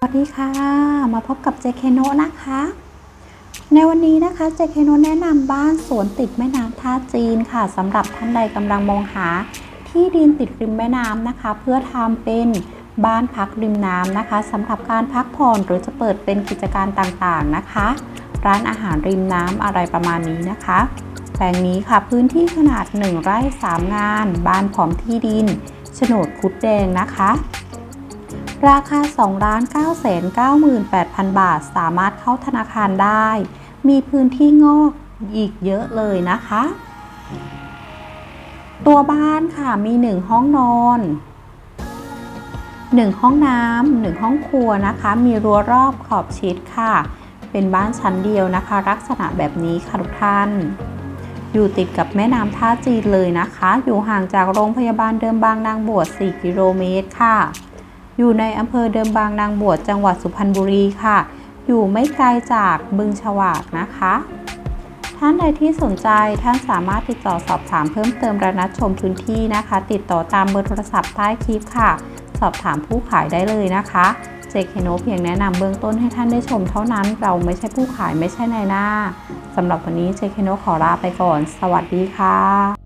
สวัสดีค่ะ มาพบกับเจเคโนนะคะ ในวันนี้นะคะเจเคโนแนะนำบ้านสวนติดแม่น้ำท่าจีนค่ะสำหรับท่านใดกำลังมองหา ที่ดินติดริมแม่น้ำนะคะ เพื่อทำเป็นบ้านพักริมน้ำนะคะสำหรับการพักผ่อนหรือจะเปิดเป็นกิจการต่างๆนะคะ ร้านอาหารริมน้ำอะไรประมาณนี้นะคะ แปลงนี้ค่ะพื้นที่ขนาด 1 ไร่ 3 งาน บ้านพร้อมที่ดินโฉนดคุดแดงนะคะ ราคา 2 ล้าน9แสน98,000 บาท สามารถเข้าธนาคารได้ มีพื้นที่งอกอีกเยอะเลยนะคะ ตัวบ้านค่ะมี 1 ห้องนอน 1 ห้องน้ำ1ห้องครัวนะคะ มีรั้วรอบขอบชิดค่ะ เป็นบ้านชั้นเดียวนะคะ ลักษณะแบบนี้ค่ะทุกท่าน อยู่ติดกับแม่น้ำท่าจีนเลยนะคะ อยู่ห่างจากโรงพยาบาลเดิมบางนางบวช 4 กิโลเมตรค่ะ อยู่ในอำเภอเดิมบางนางบวชจังหวัดสุพรรณบุรีค่ะ อยู่ไม่ไกลจากบึงฉวากนะคะ ท่านใดที่สนใจท่านสามารถติดต่อสอบถามเพิ่มเติมและนัดชมพื้นที่นะคะ ติดต่อตามเบอร์โทรศัพท์ใต้คลิปค่ะ สอบถามผู้ขายได้เลยนะคะเจคโนเพียงแนะนำเบื้องต้นให้ท่านได้ชมเท่านั้น เราไม่ใช่ผู้ขายไม่ใช่นายหน้าสำหรับวันนี้เจคโนขอลาไปก่อน สวัสดีค่ะ